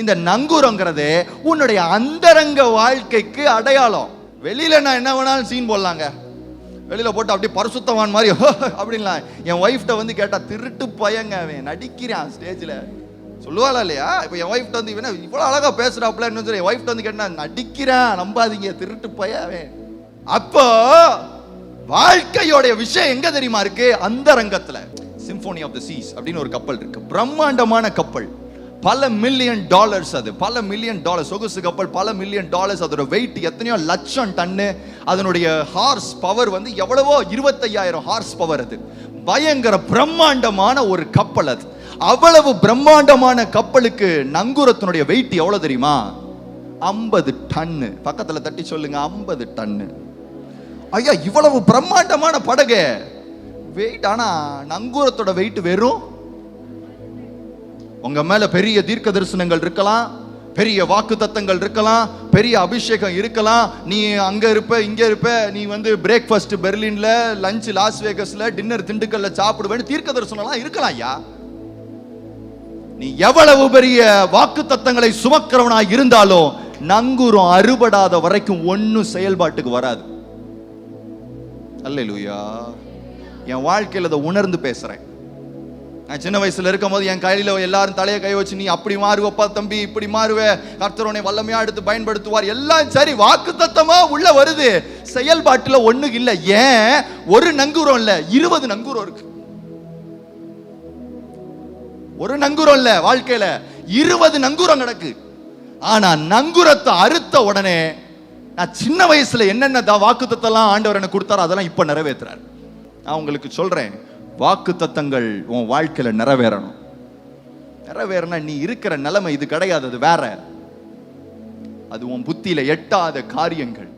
இந்த நங்கூரங்கிறது உன்னுடைய அந்தரங்க வாழ்க்கைக்கு அடையாளம். வெளியில நான் என்ன வேணாலும் சீன் போடலாங்க. வெளியில போட்டு அப்படியே பரிசுத்தவான் மாதிரி அப்படின்லாம். என் ஒய்ஃப்ட வந்து கேட்டா திருட்டு பயங்க அவன். நடிக்கிறான் ஸ்டேஜ்ல சொல்லுவாளா இல்லையா? இப்போ என் ஒய்ஃப்ட வந்து இவன இவ்வளோ அழகா பேசுகிறாப்புல என்ன சொல்லி என் ஒய்ஃப்ட வந்து கேட்டா நடிக்கிறான் நம்பாதீங்க திருட்டு பையன் அவன். அப்போ வாழ்க்கையோடைய விஷயம் எங்க தெரியுமா இருக்கு? அந்த ரங்கத்துல சிம்போனி ஆஃப் த சீஸ் அப்படின்னு ஒரு கப்பல் இருக்கு. பிரம்மாண்டமான கப்பல். பல மில்லியன் டாலர்ஸ் அது. பல மில்லியன் டாலர் சொகுசு கப்பல் பல மில்லியன் டாலர்ஸ் அதோட வெயிட் எத்தனையோ லட்சம் டன்னு அதனுடைய ஹார்ஸ் பவர் வந்து எவ்வளவோ? இருபத்தையாயிரம் ஹார்ஸ் பவர் அது. பயங்கர பிரம்மாண்டமான ஒரு கப்பல் அது. அவ்வளவு பிரம்மாண்டமான கப்பலுக்கு நங்கூரத்தினுடைய வெயிட் எவ்வளவு தெரியுமா? ஐம்பது டன்னு பக்கத்தில் தட்டி சொல்லுங்க ஐம்பது டன்னு ஐயா இவ்வளவு பிரம்மாண்டமான படகு. வெயிட் ஆனா நங்கூரத்தோட வெயிட் வெறும் உங்க மேல பெரிய தீர்க்க தரிசனங்கள் இருக்கலாம் பெரிய வாக்கு தத்தங்கள் இருக்கலாம் பெரிய அபிஷேகம் இருக்கலாம். நீ அங்க இருப்ப இங்க இருப்ப நீ வந்து பிரேக்ஃபாஸ்ட் பெர்லின்ல லஞ்ச் லாஸ் வேகஸ்ல டின்னர் திண்டுக்கல்ல சாப்பிடுவேன்னு தீர்க்க தரிசனம்லாம் இருக்கலாம் ஐயா. நீ எவ்வளவு பெரிய வாக்கு தத்தங்களை சுமக்கிறவனா இருந்தாலும் நங்கூரம் அறுபடாத வரைக்கும் ஒன்னும் செயல்பாட்டுக்கு வராது. அல்லேலூயா. என் வாழ்க்கையில் அதை உணர்ந்து பேசுறேன். நான் சின்ன வயசுல இருக்கும்போது என் கையில எல்லாரும் தலையை கை வச்சு நீ அப்படி மாறுவப்பா தம்பி இப்படி மாறுவ. கர்த்தரோனை வல்லமையா எடுத்து பயன்படுத்துவார். எல்லாம் சரி வாக்கு தத்தமா உள்ள வருது. செயல்பாட்டுல ஒண்ணு இல்ல. ஏன்? ஒரு நங்கூரம் இல்ல. இருபது நங்கூரம் இருக்கு. ஒரு நங்கூரம் இல்ல வாழ்க்கையில. இருபது நங்கூரம் கிடக்கு ஆனா நங்குரத்தை அறுத்த உடனே நான் சின்ன வயசுல என்னென்ன வாக்குத்தத்தெல்லாம் ஆண்டவர் எனக்கு கொடுத்தாரோ அதெல்லாம் இப்ப நிறைவேற்றுறாரு நான் உங்களுக்கு சொல்றேன். வாக்கு தத்தங்கள் உன் வாழ்க்கையில் நிறைவேறணும். நிறைவேறனா நீ இருக்கிற நிலைமை இது கிடையாது அது வேற. அது உன் புத்தியில எட்டாத காரியங்கள்.